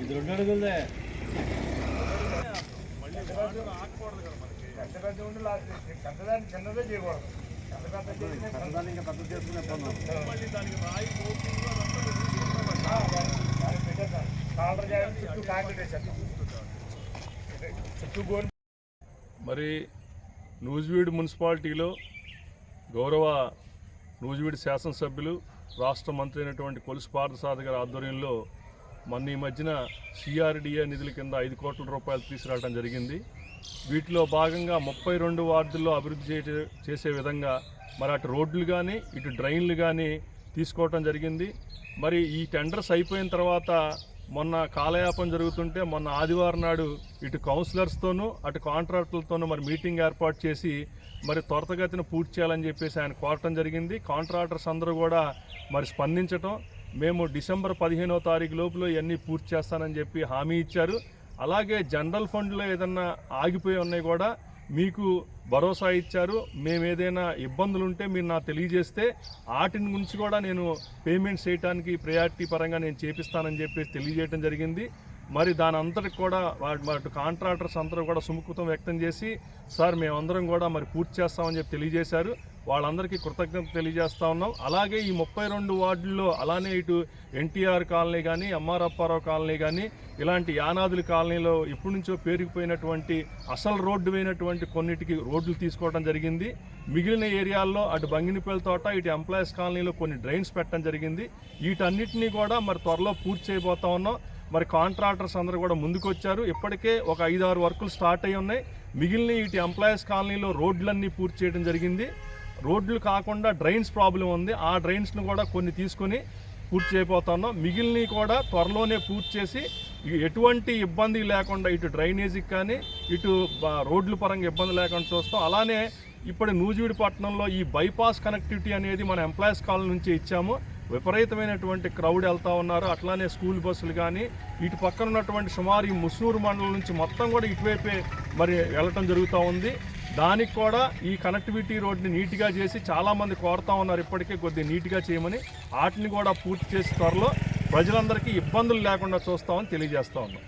ఇది రెండు అడుగులదే. కదా మనకి పెద్ద పెద్ద ఉండి లాస్ట్ పెద్దదాన్ని చిన్నదే చేయకూడదు పెద్ద పెద్ద ఇంకా పెద్ద చేసుకునే పనులు మళ్ళీ దానికి రాయి మరి నూజివీడు మున్సిపాలిటీలో గౌరవ నూజివీడు శాసనసభ్యులు రాష్ట్ర మంత్రి అయినటువంటి కొలుసు పార్థసారథి గారి ఆధ్వర్యంలో మొన్న ఈ మధ్యన సిఆర్డిఏ నిధుల కింద ఐదు కోట్ల రూపాయలు తీసుకురావడం జరిగింది. వీటిలో భాగంగా ముప్పై రెండు వార్డుల్లో అభివృద్ధి చేసే విధంగా మరి అటు రోడ్లు కానీ ఇటు డ్రైన్లు కానీ తీసుకోవటం జరిగింది. మరి ఈ టెండర్స్ అయిపోయిన తర్వాత మొన్న కాలయాపం జరుగుతుంటే మొన్న ఆదివారం నాడు ఇటు కౌన్సిలర్స్తోనూ అటు కాంట్రాక్టులతోనూ మరి మీటింగ్ ఏర్పాటు చేసి మరి త్వరతగతిన పూర్తి చేయాలని చెప్పేసి ఆయన కోరటం జరిగింది. కాంట్రాక్టర్స్ అందరూ కూడా మరి స్పందించటం మేము డిసెంబర్ పదిహేనో తారీఖు లోపల ఇవన్నీ పూర్తి చేస్తానని చెప్పి హామీ ఇచ్చారు. అలాగే జనరల్ ఫండ్లో ఏదన్నా ఆగిపోయి ఉన్నాయి కూడా మీకు భరోసా ఇచ్చారు. మేము ఏదైనా ఇబ్బందులు ఉంటే మీరు నాకు తెలియజేస్తే వాటిని గురించి కూడా నేను పేమెంట్స్ చేయడానికి ప్రయారిటీ పరంగా నేను చేపిస్తానని చెప్పేసి తెలియజేయడం జరిగింది. మరి దాని అంతటి కూడా వాటి వాటి కాంట్రాక్టర్స్ అందరూ కూడా సుముఖతం వ్యక్తం చేసి సార్ మేమందరం కూడా మరి పూర్తి చేస్తామని చెప్పి తెలియజేశారు. వాళ్ళందరికీ కృతజ్ఞత తెలియజేస్తా ఉన్నాం. అలాగే ఈ ముప్పై రెండు వార్డుల్లో అలానే ఇటు ఎన్టీఆర్ కాలనీ కానీ ఎంఆర్ అప్పారావు కాలనీ కానీ ఇలాంటి యానాదుల కాలనీలో ఇప్పటి నుంచో పేరుకుపోయినటువంటి అసలు రోడ్డు పోయినటువంటి కొన్నిటికి రోడ్లు తీసుకోవడం జరిగింది. మిగిలిన ఏరియాల్లో అటు బంగినిపల్లి తోట ఇటు ఎంప్లాయీస్ కాలనీలో కొన్ని డ్రైన్స్ పెట్టడం జరిగింది. వీటన్నిటినీ కూడా మరి త్వరలో పూర్తి చేయబోతా ఉన్నాం. మరి కాంట్రాక్టర్స్ అందరూ కూడా ముందుకొచ్చారు. ఇప్పటికే ఒక ఐదు ఆరు వర్కులు స్టార్ట్ అయి ఉన్నాయి. మిగిలిన ఇటు ఎంప్లాయీస్ కాలనీలో రోడ్లన్నీ పూర్తి చేయడం జరిగింది. రోడ్లు కాకుండా డ్రైన్స్ ప్రాబ్లం ఉంది. ఆ డ్రైన్స్ను కూడా కొన్ని తీసుకొని పూర్తి చేయబోతున్నాం. మిగిలినవి కూడా త్వరలోనే పూర్తి చేసి ఎటువంటి ఇబ్బంది లేకుండా ఇటు డ్రైనేజీకి కానీ ఇటు రోడ్ల పరంగా ఇబ్బంది లేకుండా చూస్తాం. అలానే ఇప్పుడు నూజివీడిపట్నంలో ఈ బైపాస్ కనెక్టివిటీ అనేది మన ఎంప్లాయీస్ కాలనీ నుంచి ఇచ్చాము. విపరీతమైనటువంటి క్రౌడ్ వెళ్తా ఉన్నారు. అట్లానే స్కూల్ బస్సులు కానీ ఇటు పక్కన ఉన్నటువంటి సుమారు ఈ ముస్నూరు మండలం నుంచి మొత్తం కూడా ఇటువైపే మరి వెళ్ళటం జరుగుతూ ఉంది. దానికి కూడా ఈ కనెక్టివిటీ రోడ్ని నీట్గా చేసి చాలామంది కోరుతా ఉన్నారు ఇప్పటికే కొద్దిగా నీట్గా చేయమని. వాటిని కూడా పూర్తి చేసి త్వరలో ప్రజలందరికీ ఇబ్బందులు లేకుండా చూస్తామని తెలియజేస్తా ఉన్నాం.